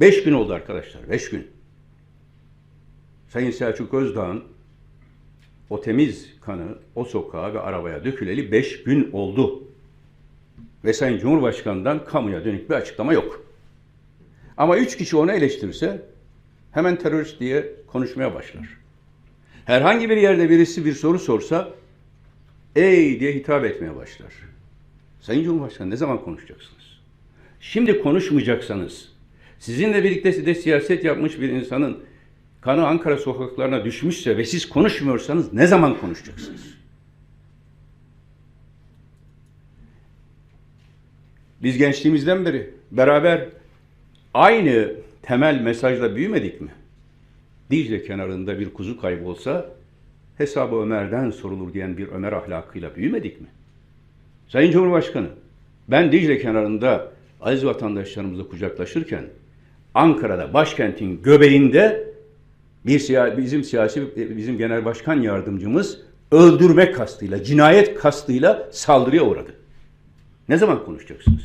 Beş gün oldu arkadaşlar, beş gün. Sayın Selçuk Özdağ'ın o temiz kanı o sokağa ve arabaya döküleli beş gün oldu. Ve Sayın Cumhurbaşkanı'ndan kamuya dönük bir açıklama yok. Ama üç kişi onu eleştirirse hemen terörist diye konuşmaya başlar. Herhangi bir yerde birisi bir soru sorsa ey diye hitap etmeye başlar. Sayın Cumhurbaşkanı ne zaman konuşacaksınız? Şimdi konuşmayacaksanız sizinle birlikte de siyaset yapmış bir insanın kanı Ankara sokaklarına düşmüşse ve siz konuşmuyorsanız ne zaman konuşacaksınız? Biz gençliğimizden beri beraber aynı temel mesajla büyümedik mi? Dicle kenarında bir kuzu kaybolsa hesabı Ömer'den sorulur diyen bir Ömer ahlakıyla büyümedik mi? Sayın Cumhurbaşkanı, ben Dicle kenarında aziz vatandaşlarımızla kucaklaşırken Ankara'da başkentin göbeğinde bir siya- bizim siyasi bizim genel başkan yardımcımız öldürme kastıyla, cinayet kastıyla saldırıya uğradı. Ne zaman konuşacaksınız?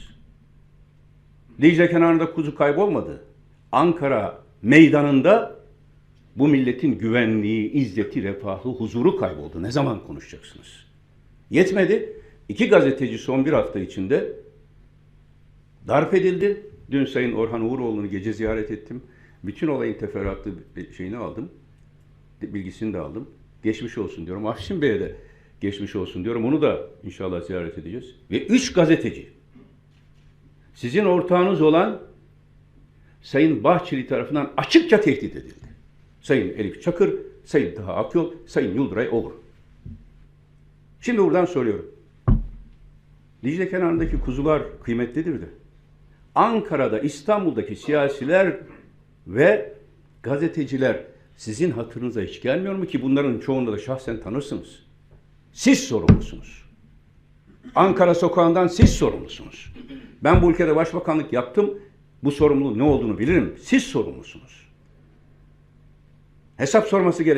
Dicle kenarında kuzu kaybolmadı. Ankara meydanında bu milletin güvenliği, izzeti, refahı, huzuru kayboldu. Ne zaman konuşacaksınız? Yetmedi. İki gazeteci son bir hafta içinde darp edildi. Dün Sayın Orhan Uğuroğlu'nu gece ziyaret ettim. Bütün olayın teferruatlı şeyini aldım. Bilgisini de aldım. Geçmiş olsun diyorum. Afşin Bey'e de geçmiş olsun diyorum. Onu da inşallah ziyaret edeceğiz. Ve üç gazeteci. Sizin ortağınız olan Sayın Bahçeli tarafından açıkça tehdit edildi. Sayın Elif Çakır, Sayın Taha Akyol, Sayın Yıldıray Oğur. Şimdi buradan soruyorum. Dicle kenarındaki kuzular kıymetlidir de. Ankara'da, İstanbul'daki siyasiler ve gazeteciler sizin hatırınıza hiç gelmiyor mu ki bunların çoğunda da şahsen tanırsınız. Siz sorumlusunuz. Ankara sokağından siz sorumlusunuz. Ben bu ülkede başbakanlık yaptım. Bu sorumluluğun ne olduğunu bilirim. Siz sorumlusunuz. Hesap sorması gerek.